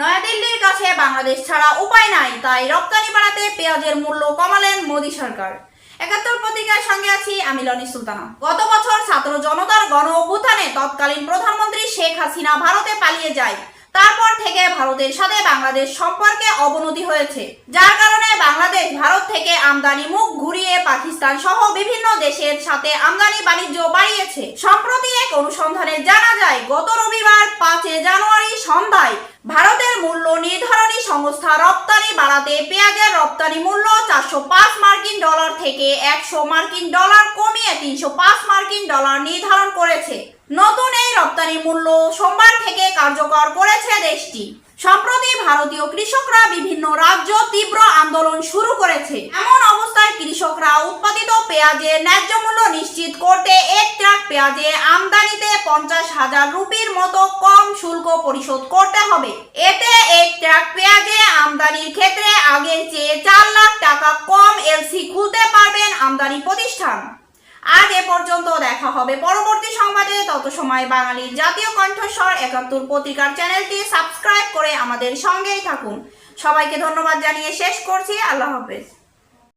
নয়াদিল্লির কাছে বাংলাদেশ ছাড়া উপায় নাই, তাই রপ্তানি বাড়াতে পেঁয়াজের মূল্য কমালেন মোদী সরকার। একাত্তর পত্রিকার সঙ্গে আছি আমি লনি সুলতানা। গত বছর ছাত্র জনতার গণ অভ্যুত্থানে তৎকালীন প্রধানমন্ত্রী শেখ হাসিনা ভারতে পালিয়ে যায়। তারপর থেকে ভারতের সাথে বাংলাদেশ সম্পর্কে অবনতি হয়েছে, যার কারণে বাংলাদেশ, ভারত থেকে আমদানি মুখ ঘুরিয়ে পাকিস্তান সহ বিভিন্ন দেশের সাথে আমদানি বাণিজ্য বাড়িয়েছে। সম্প্রতি এক অনুসন্ধানে জানা যায়, গত রবিবার পাঁচে জানুয়ারি সন্ধ্যায় নির্ধারণী সংস্থা রপ্তানি বাড়াতে পেঁয়াজের রপ্তানি মূল্য চারশো পাঁচ মার্কিন ডলার থেকে একশো মার্কিন ডলার কমিয়ে তিনশো পাঁচ মার্কিন ডলার নির্ধারণ করেছে। নতুন এই রপ্তানি মূল্য সোমবার থেকে কার্যকর করেছে দেশটি। সম্প্রতি ভারতীয় কৃষকরা বিভিন্ন রাজ্য তীব্র আন্দোলন শুরু করেছে। এমন অবস্থায় কৃষকরা উৎপাদিত পেঁয়াজের ন্যায্য মূল্য নিশ্চিত করতে এক ট্রাক পেঁয়াজে আমদানিতে পঞ্চাশ হাজার রুপির মতো কম শুল্ক পরিশোধ করতে হবে এতে এক ট্রাক পেঁয়াজে আমদানির ক্ষেত্রে আগের চেয়ে চার লাখ টাকা কম এলসি খুলতে পারবেন আমদানি প্রতিষ্ঠান। আজ এ পর্যন্ত দেখা হবে পরবর্তী সংবাদে। তত সময় বাঙালির জাতীয় কণ্ঠস্বর একাত্তর পত্রিকার চ্যানেলটি সাবস্ক্রাইব করে আমাদের সঙ্গেই থাকুন। সবাইকে ধন্যবাদ জানিয়ে শেষ করছি। আল্লাহ হাফেজ।